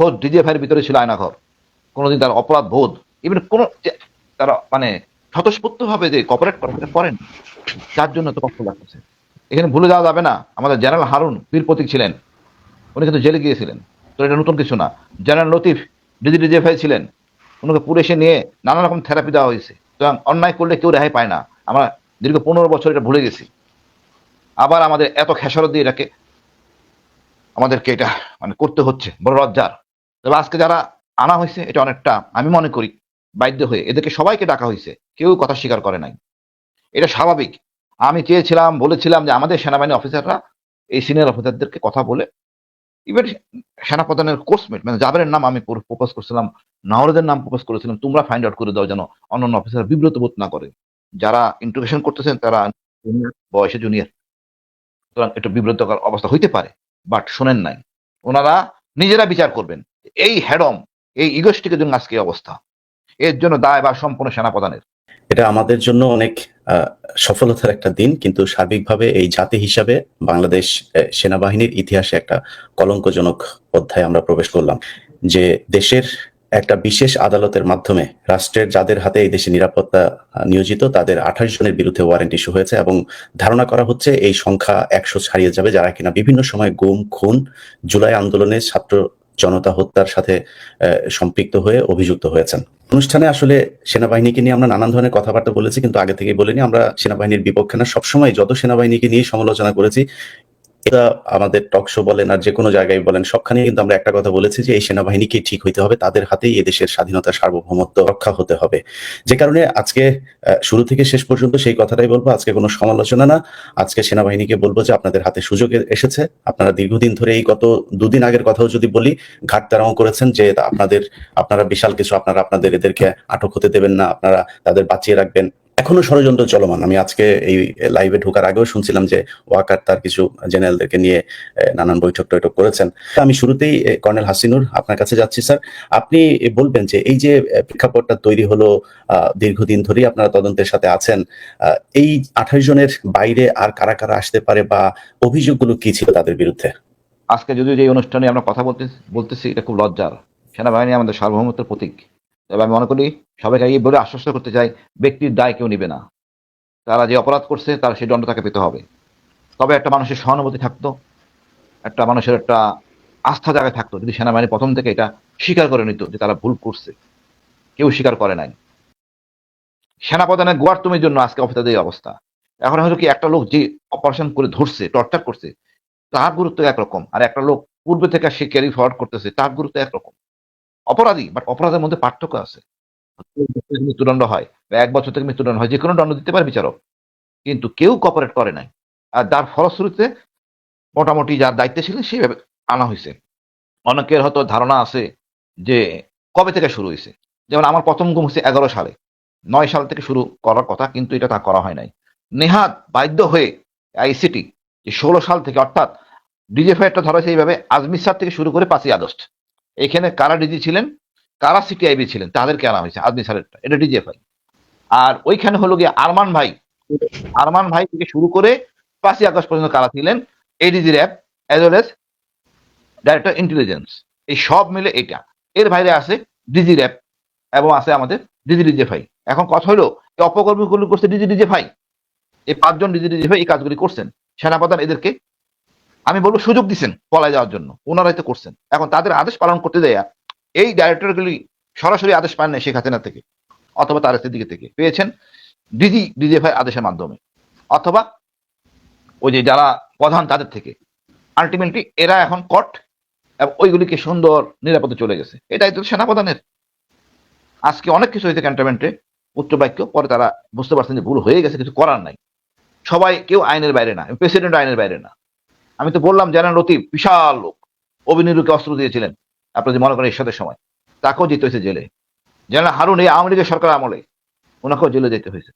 খোদ ডিজে এর ভিতরে ছিল আয়নাঘর। কোনোদিন তার অপরাধ বোধ ইভেন কোন তারা মানে স্বতঃস্ফূর্ত ভাবে যে কপারেট করেন যার জন্য তো কষ্ট লাগতেছে এখানে ভুলে যাওয়া যাবে না, আমাদের জেনারেল হারুন বীর প্রতীক ছিলেন। উনি কিন্তু জেলে গিয়েছিলেন। তো এটা নতুন কিছু না। জেনারেল লতিফ ডিজি ডিজিএফআই ছিলেন, ওনাকে পুলিশে নিয়ে নানা রকম থেরাপি দেওয়া হয়েছে। সুতরাং অন্যায় করলে কেউ রেহাই পায় না। আমরা দীর্ঘ পনেরো বছর এটা ভুলে গেছি। আবার আমাদের এত খেসারত দিয়ে এটাকে, আমাদেরকে এটা মানে করতে হচ্ছে। বড় লজ্জার। তবে আজকে যারা আনা হয়েছে, এটা অনেকটা আমি মনে করি বাধ্য হয়ে। এদেরকে সবাইকে ডাকা হয়েছে। কেউ কথা স্বীকার করে নাই। এটা স্বাভাবিক। আমি চেয়েছিলাম, বলেছিলাম যে আমাদের সেনাবাহিনী অফিসাররা এই সিনিয়র অফিসারদেরকে কথা বলে ইভেন সেনাপ্রধানের কোর্সমেট মানে জাবেরের নাম আমি প্রপোজ করছিলাম, নাহরদের নাম প্রপোজ করেছিলাম, তোমরা ফাইন্ড আউট করে দাও যেন অন্যান্য অফিসার বিব্রত বোধ না করে। যারা ইন্ট্রোগেশন করতেছেন, তারা বয়সে জুনিয়র সুতরাং একটু বিব্রতকর অবস্থা হইতে পারে বাট শোনেন নাই। ওনারা নিজেরা বিচার করবেন। এই হ্যাডম এই ইগোষ্টিকের জন্য আজকে অবস্থা। এর জন্য দায় বা সম্পূর্ণ সেনাপ্রধানের। এটা আমাদের জন্য অনেক সফলতার একটা দিন, কিন্তু সার্বিকভাবে এই জাতি হিসাবে বাংলাদেশ সেনাবাহিনীর ইতিহাসে একটা কলঙ্কজনক অধ্যায় আমরা প্রবেশ করলাম। যে দেশের একটা বিশেষ আদালতের মাধ্যমে রাষ্ট্রের যাদের হাতে এই দেশে নিরাপত্তা নিয়োজিত, তাদের আঠাশ জনের বিরুদ্ধে ওয়ারেন্ট ইস্যু হয়েছে এবং ধারণা করা হচ্ছে এই সংখ্যা একশো ছাড়িয়ে যাবে যারা কিনা বিভিন্ন সময় গুম, খুন, জুলাই আন্দোলনে ছাত্র জনতা হত্যার সাথে সম্পৃক্ত হয়ে অভিযুক্ত হয়েছেন। অনুষ্ঠানে আসলে সেনাবাহিনীকে নিয়ে আমরা নানান ধরনের কথাবার্তা বলেছি, কিন্তু আগে থেকে বলিনি। আমরা সেনাবাহিনীর বিপক্ষে না, সবসময় যত সেনাবাহিনীকে নিয়ে সমালোচনা করেছি আমাদের টক শো বলেন আর যে কোনো জায়গায় বলেন সবখানে কিন্তু আমরা একটা কথা বলেছি যে এই সেনাবাহিনীকে ঠিক হইতে হবে, তাদের হাতেই এদেশের স্বাধীনতা সার্বভৌমত্ব রক্ষা হতে হবে। যে কারণে আজকে শুরু থেকে শেষ পর্যন্ত সেই কথাটাই বলব, আজকে কোনো সমালোচনা না। আজকে সেনাবাহিনীকে বলব যে আপনাদের হাতে সুযোগ এসেছে। আপনারা দীর্ঘদিন ধরে এই গত দুদিন আগের কথাও যদি বলি ঘাটতারাও করেছেন যে আপনাদের, আপনারা বিশাল কিছু, আপনারা আপনাদের এদেরকে আটক হতে দেবেন না, আপনারা তাদের বাঁচিয়ে রাখবেন। এখনও ষড়যন্ত্র চলমান। আমি আজকে এই লাইভে ঢোকার আগেও শুনছিলাম যে ওয়াকার তার কিছু জেনারেলদেরকে নিয়ে নানান বৈঠক টৈঠক করেছেন। আমি শুরুতেই কর্নেল হাসিনুর আপনার কাছে যাচ্ছি, স্যার। আপনি বলবেন যে এই যে প্রেক্ষাপটটা তৈরি হলো দীর্ঘদিন ধরেই আপনারা তদন্তের সাথে আছেন এই আঠাশ জনের বাইরে আর কারা কারা আসতে পারে বা অভিযোগগুলো কি ছিল তাদের বিরুদ্ধে? আজকে যদিও যে অনুষ্ঠানে আমরা কথা বলতে, বলতেছি, এটা খুব লজ্জার। সেনাবাহিনী আমাদের সার্বভৌমত্বের প্রতীক। তবে আমি মনে করি সবাইকে এই বলে আশ্বস্ত করতে চাই, ব্যক্তির দায় কেউ নেবে না। তারা যে অপরাধ করছে, তার সেই দণ্ড তাকে পেতে হবে। তবে একটা মানুষের সহানুভূতি থাকতো, একটা মানুষের একটা আস্থা জায়গায় থাকতো, যদি সেনাবাহিনী প্রথম থেকে এটা স্বীকার করে নিত যে তারা ভুল করছে। কেউ স্বীকার করে নাই। সেনাপ্রধানের গোয়ার তুমির জন্য আজকে অফিসারদের অবস্থা। এখন হয়তো কি একটা লোক যে অপারেশন করে ধরছে টর্চার করছে, তার গুরুত্ব একরকম। আর একটা লোক পূর্বে থেকে সে ক্যারি ফরওয়ার্ড করতেছে, তার গুরুত্ব একরকম। অপরাধী বাট অপরাধের মধ্যে পার্থক্য আছে। মৃত্যুদণ্ড হয়, বা এক বছর থেকে মৃত্যুদণ্ড হয় যে কোনো দণ্ড দিতে পারে বিচারক, কিন্তু কেউ কপারেট করে নাই। আর যার ফলশ্রুতিতে মোটামুটি যার দায়িত্বে ছিলেন সেভাবে আনা হয়েছে অনেকের হয়তো ধারণা আছে যে কবে থেকে শুরু হয়েছে যেমন আমার প্রথম গুম হচ্ছে এগারো সালে। নয় সাল থেকে শুরু করার কথা, কিন্তু এটা তা করা হয় নাই। নেহাত বাধ্য হয়ে আইসিটি যে ষোলো সাল থেকে অর্থাৎ একটা ধরা হয়েছে এইভাবে, আজমির সার থেকে শুরু করে পাঁচই আগস্ট। এখানে কারা ডিজি ছিলেন? কারা সিটিআইবি ছিলেন? তাদেরকে আনা হয়েছে আজমি স্যারেরটা এটা ডিজিএফআই আর ওইখানে হলো গিয়ে আরমান ভাই। আরমান ভাই থেকে শুরু করে পাঁচই আগস্ট পর্যন্ত কারা ছিলেন? ADG RAB as well as director intelligence এই সব মিলে এটা। এর বাইরে আছে ডিজি র্যাব এবং আছে আমাদের ডিজি ডিজিএফআই এখন কথা হলো, এই করছে ডিজি ডিজিএফআই এই পাঁচজন ডিজি ডিজিএফআই এই কাজগুলি করছেন। সেনাপ্রধান এদেরকে আমি বলব সুযোগ দিচ্ছেন পলায় যাওয়ার জন্য। ওনারাই তো করছেন। এখন তাদের আদেশ পালন করতে দেয়া, এই ডাইরেক্টরগুলি সরাসরি আদেশ পান নাই শেখ হাসিনা থেকে অথবা তার দিকে থেকে। পেয়েছেন ডিজি ডিজিএফআই আদেশের মাধ্যমে। অথবা ওই যে যারা প্রধান তাদের থেকে। আলটিমেটলি এরা এখন কট এবং ওইগুলিকে সুন্দর নিরাপদে চলে গেছে। এটাই তো সেনাপ্রধানের। আজকে অনেক কিছু হয়েছে ক্যান্টনমেন্টে উচ্চ বাক্য, পরে তারা বুঝতে পারছেন যে ভুল হয়ে গেছে, কিছু করার নাই। সবাই কেউ আইনের বাইরে না প্রেসিডেন্ট আইনের বাইরে না। আমি তো বললাম জেনারেল লতিফ বিশাল লোক। অভিনীলকে অস্ত্র দিয়েছিলেন। আপনার যে মনে করেন এরশাদের সময়। তাকেও যেতে হয়েছে জেলে। জেনারেল হারুন এই আওয়ামী লীগের সরকার আমলে। ওনাকেও জেলে যেতে হয়েছে।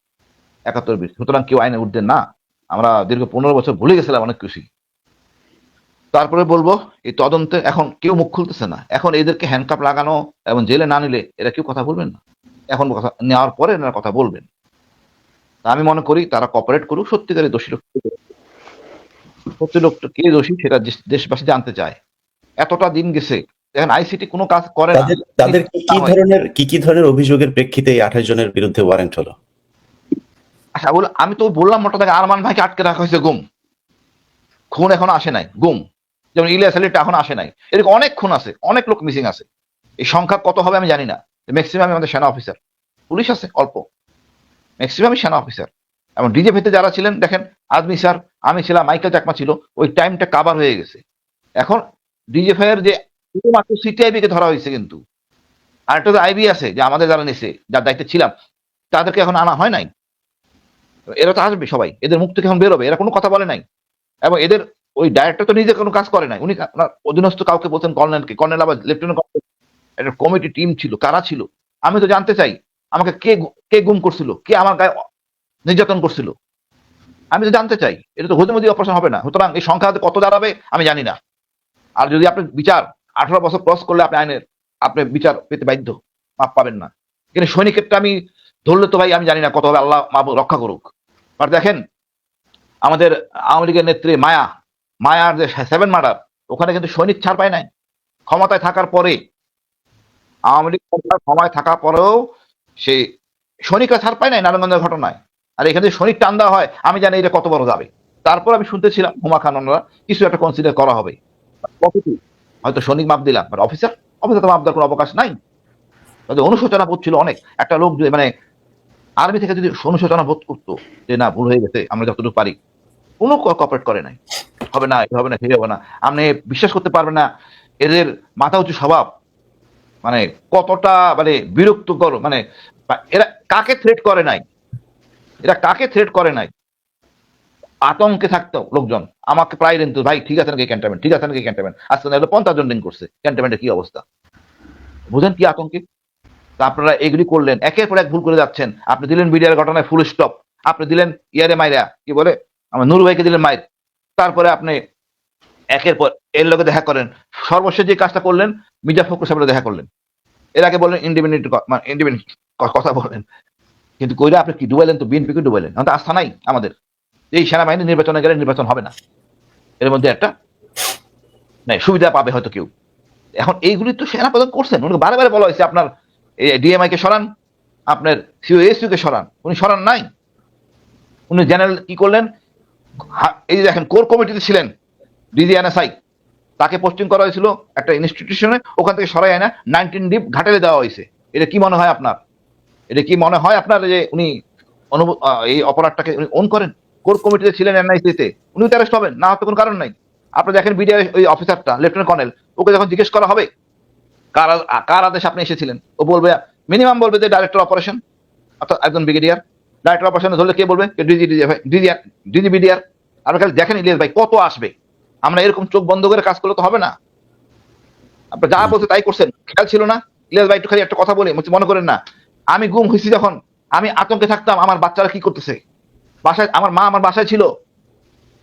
একাত্তর বিশ সুতরাং কেউ আইনে উঠতেন না। আমরা দীর্ঘ পনেরো বছর ভুলে গেছিলাম অনেক কিছু। তারপরে বলব, এই তদন্তে এখন কেউ মুখ খুলতেছে না। এখন এদেরকে হ্যান্ডকাপ লাগানো এবং জেলে না নিলে এরা কেউ কথা বলবেন না। এখন কথা নেওয়ার পরে এনারা কথা বলবেন। তা আমি মনে করি তারা কপারেট করুক, সত্যিকারের দোষী লোক লোকটা কে দোষী সেটা দেশবাসী জানতে চায়। এতটা দিন গেছে দেখেন আইসিটি কোনো কাজ করে না। তাদের কি কি ধরনের কি কি ধরনের অভিযোগের প্রেক্ষিতে এই আঠাশ জনের বিরুদ্ধে ওয়ারেন্ট হলো? আচ্ছা বল আমি তো বললাম মোটা থেকে আরমান ভাইকে আটকে রাখা হয়েছে গুম। খুন এখনও আসে নাই গুম। যেমন ইলিয়াস আলীটা এখন আসে নাই। এরকম অনেক খুন আছে অনেক লোক মিসিং আছে। এই সংখ্যা কত হবে আমি জানি না। ম্যাক্সিমাম আমাদের সেনা অফিসার পুলিশ আছে অল্প। ম্যাক্সিমামই সেনা অফিসার এবং ডিজে ডিজেপিতে যারা ছিলেন, দেখেন আদমি স্যার, আমি ছিলাম, মাইকেল চাকমা ছিল, ওই টাইমটা কাবার হয়ে গেছে। এখন ডিজেফাই এর যে শুধুমাত্র সিটিআইবি কে ধরা হয়েছে কিন্তু, আর একটা তো আইবি আছে যে আমাদের যারা নিছে, যার দায়িত্বে ছিলাম, তাদেরকে এখন আনা হয় নাই। এরা তো আসবে সবাই, এদের মুখ থেকে এখন বেরোবে এরা কোনো কথা বলে নাই। এবং এদের ওই ডাইরেক্টর তো নিজে কোনো কাজ করে নাই, উনি ওনার অধীনস্থ কাউকে বলছেন কর্নেলকে, কর্নেল আবার লেফটেন্যান্ট একটা কমিটি টিম ছিল, কারা ছিল? আমি তো জানতে চাই, আমাকে কে কে গুম করছিল, কে আমার গায়ে নির্যাতন করছিল। আমি তো জানতে চাই, এটা তো হদিমদি অপারেশন হবে না। সুতরাং এই সংখ্যা কত দাঁড়াবে, আমি জানি না। আর যদি আপনি বিচার, আঠারো বছর ক্রস করলে আপনি আইনের, আপনি বিচার পেতে বাধ্য, মাপ পাবেন না। কিন্তু সৈনিকেরটা আমি ধরলে তো ভাই, আমি জানি না কত হবে, আল্লাহ মাহবুব রক্ষা করুক। আর দেখেন, আমাদের আওয়ামী লীগের নেত্রী মায়া, মায়ার যে সেভেন মার্ডার ওখানে কিন্তু সৈনিক ছাড় পায় নাই। ক্ষমতায় থাকার পরে, আওয়ামী লীগ ক্ষমতায় থাকার পরেও সে সৈনিকরা ছাড় পায় নাই নারায়ণগঞ্জের ঘটনায়। আর এখানে সৈনিক টান হয়, আমি জানি এটা কত বড় যাবে। তারপর আমি শুনতেছিলাম হুমা খান ওনারা কিছু একটা কনসিডার করা হবে। হয়তো সৈনিক মাপ দিলাম বাট অফিসার অফিসার তো মাপ দেওয়ার কোনো অবকাশ নাই। তাদের অনুশোচনা বোধ ছিল অনেক। একটা লোক মানে আর্মি থেকে যদি অনুশোচনা বোধ করতো যে না, ভুল হয়ে গেছে, আমরা যতটুকু পারি, কোনো কপারেট করে নাই। হবে না হবে না হবে না। আপনি বিশ্বাস করতে পারবেন না, এদের মাথা উঁচু স্বভাব মানে কতটা মানে বিরক্তকর মানে এরা কাকে থ্রেট করে নাই? এরা কাকে থ্রেট করে নাই? আতঙ্কে থাকতো লোকজন। আমাকে প্রায় ঋণ ভাই, ঠিক আছে নাকি ক্যান্টনমেন্ট ঠিক আছে নাকি ক্যান্টনমেন্ট আজকে না পঞ্চাশ জন করছে। ক্যান্টনমেন্টের কি অবস্থা? বুঝেন কি আতঙ্কে? তা আপনারা এগ্রি করলেন। একের পর এক ভুল করে যাচ্ছেন। আপনি দিলেন বিডিআর ঘটনায় ফুল স্টপ আপনি দিলেন ইয়ারে মাইরা, কি বলে? আমার নুর ভাইকে দিলেন মাইর। তারপরে আপনি একের পর এর লোকে দেখা করেন। সর্বশেষ যে কাজটা করলেন, মির্জা ফখরুল সাহেবের দেখা করলেন। এর আগে বললেন ইন্ডিপেন্ডেন্ট মানে ইন্ডিপেন্ডেন্ট কথা বলেন। কিন্তু কইরা আপনি কি ডুবাইলেন তো বিএনপিকে ডুবাইলেন? এখন আস্থা নাই আমাদের। এই সেনাবাহিনী নির্বাচনে গেলে নির্বাচন হবে না। এর মধ্যে একটা নাই, সুবিধা পাবে হয়তো কেউ। এখন এইগুলি তো সেনা প্রদান করছেন। উনি বারে বারে বলা হয়েছে আপনার ডিএমআই কে সরান, আপনার সিওএসইউ কে সরান। উনি সরান নাই। উনি জেনারেল কি করলেন? এই যে দেখেন, কোর কমিটিতে ছিলেন ডিজিএনএসআই। তাকে পোস্টিং করা হয়েছিল একটা ইনস্টিটিউশনে ওখান থেকে সরাই না নাইনটিন ডিপ ঘাটেলে দেওয়া হয়েছে। এটা কি মনে হয় আপনার? এটা কি মনে হয় আপনার যে উনি এই অপরাধটাকে ওন করেন? কোর কমিটিতে ছিলেন এনআইসি তে উনি তো অ্যারেস্ট হবেন, না হতে কোনো কারণ নাই। আপনি দেখেন বিডিআর ওই অফিসারটা লেফটেন্যান্ট কর্নেল ওকে যখন জিজ্ঞেস করা হবে, কার কার আদেশ আপনি এসেছিলেন? ও বলবে মিনিমাম বলবে যে ডাইরেক্টর অপারেশন অর্থাৎ একজন ব্রিগেডিয়ার ডাইরেক্টর অপারেশন ধরলে কে বলবে? ডিজি ডিজি ডিজি বিডিআর আপনি খালি দেখেন, ইলিয়াস ভাই, কত আসবে? আমরা এরকম চোখ বন্ধ করে কাজ করলে তো হবে না। আপনি যা বলছে তাই করছেন, খেয়াল ছিল না? ইলিয়াস ভাই একটু খালি একটা কথা বলি, মনে করেন না। আমি গুম হয়েছি যখন আমি আতঙ্কে থাকতাম আমার বাচ্চারা কি করতেছে? বাসায় আমার মা আমার বাসায় ছিল।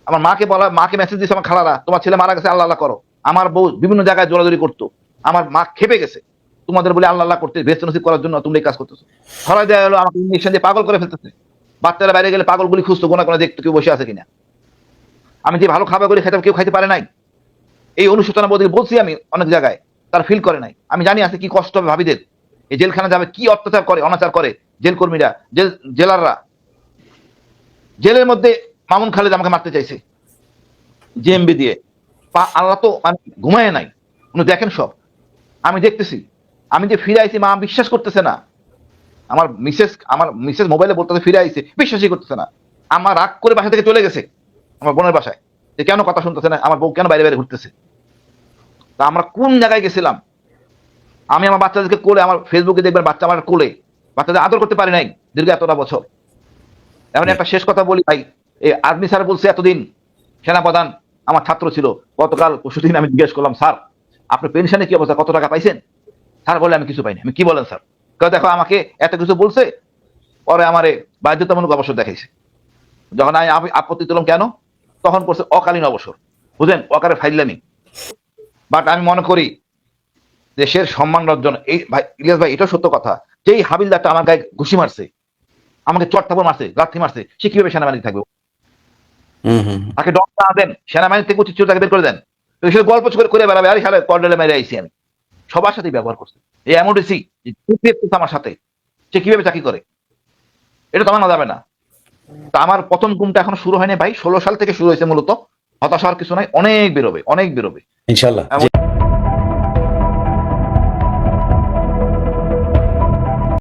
আমার মাকে বলা, মাকে মেসেজ দিয়েছে আমার খালারা, তোমার ছেলে মারা গেছে, আল্লাহ আল্লাহ করো। আমার বউ বিভিন্ন জায়গায় জোরাজোরি করতো। আমার মা খেপে গেছে। তোমাদের বলে আল্লাহ আল্লাহ করতে ভেস্ট নসিব করার জন্য তুমি এই কাজ করতেছো। ধরা দেওয়া হলো, আমাকে ইঞ্জেকশন দিয়ে পাগল করে ফেলতেছে। বাচ্চারা বাইরে গেলে পাগল পাগলগুলি খুঁজতো, গোনা গোনা দেখতো কেউ বসে আছে কিনা। আমি যে ভালো খাবার খাবারগুলি খেতাম কেউ খাইতে পারে নাই। এই অনুশোচনা বোধ বলছি আমি অনেক জায়গায়, তারা ফিল করে নাই। আমি জানি আছে কি কষ্ট হবে ভাবিদের। এই জেলখানা যাবে, কি অত্যাচার করে, অনাচার করে জেল কর্মীরা জেল, জেলাররা? জেলের মধ্যে মামুন খালেদ আমাকে মারতে চাইছে জেএমবি দিয়ে। পা, আল্লাহ তো ঘুমায় নাই। উনি দেখেন সব। আমি দেখতেছি। আমি যে ফিরে আইছি, মা বিশ্বাস করতেছে না। আমার মিসেস আমার মিসেস মোবাইলে বলতে ফিরে আইছে, বিশ্বাসই করতেছে না। আমার রাগ করে বাসা থেকে চলে গেছে, আমার বোনের বাসায়। যে কেন কথা শুনতেছে না? আমার বউ কেন বাইরে বাইরে ঘুরতেছে? তা আমরা কোন জায়গায় গেছিলাম? আমি আমার বাচ্চাদেরকে কোলে, আমার ফেসবুকে দেখবেন বাচ্চা আমার কোলে। বাচ্চাদের আদর করতে পারি নাই দীর্ঘ এতটা বছর। এখন একটা শেষ কথা বলি ভাই এই আর্মি স্যার বলছে এতদিন, সেনাপ্রধান আমার ছাত্র ছিল, গতকাল, পরশুদিন আমি জিজ্ঞেস করলাম, স্যার, আপনি পেনশনে কি অবস্থা? কত টাকা পাইছেন? স্যার বলে আমি কিছু পাইনি। আমি কি বলেন, স্যার? কেউ দেখো আমাকে এত কিছু বলছে, পরে আমারে বাধ্যতামূলক অবসর দেখাইছে। যখন আমি আপ- আপত্তি তুললাম, কেন? তখন করছে অকালীন অবসর। বুঝলেন? অকারে ফাইলামি বাট আমি মনে করি দেশের সম্মান অর্জন এই ভাই ইলিয়াস ভাই এটা সত্য কথা। যেই হাবিলদারটা আমার গায়ে ঘুষি মারছে আমাকে চট থাপড় মারছে লাথি মারছে সে কীভাবে সেনাবাহিনী থাকবে? তাকে ডর না দেন সেনাবাহিনী থেকে উচিত তাকে বের করে দেন। সে গল্প করে করে বেড়াবে আরে সালে কর্নেলে মেরে আইছি আমি। সবার সাথে ব্যবহার করছে। এই এমওডিসি আমার সাথে সে কীভাবে চাকরি করে? এটা তো মানা যাবে না। তা আমার প্রথম গুমটা এখনও শুরু হয়নি ভাই ষোলো সাল থেকে শুরু হয়েছে মূলত। হতাশ হওয়ার কিছু নাই অনেক বেরোবে অনেক বেরোবে। ইনশাল্লাহ।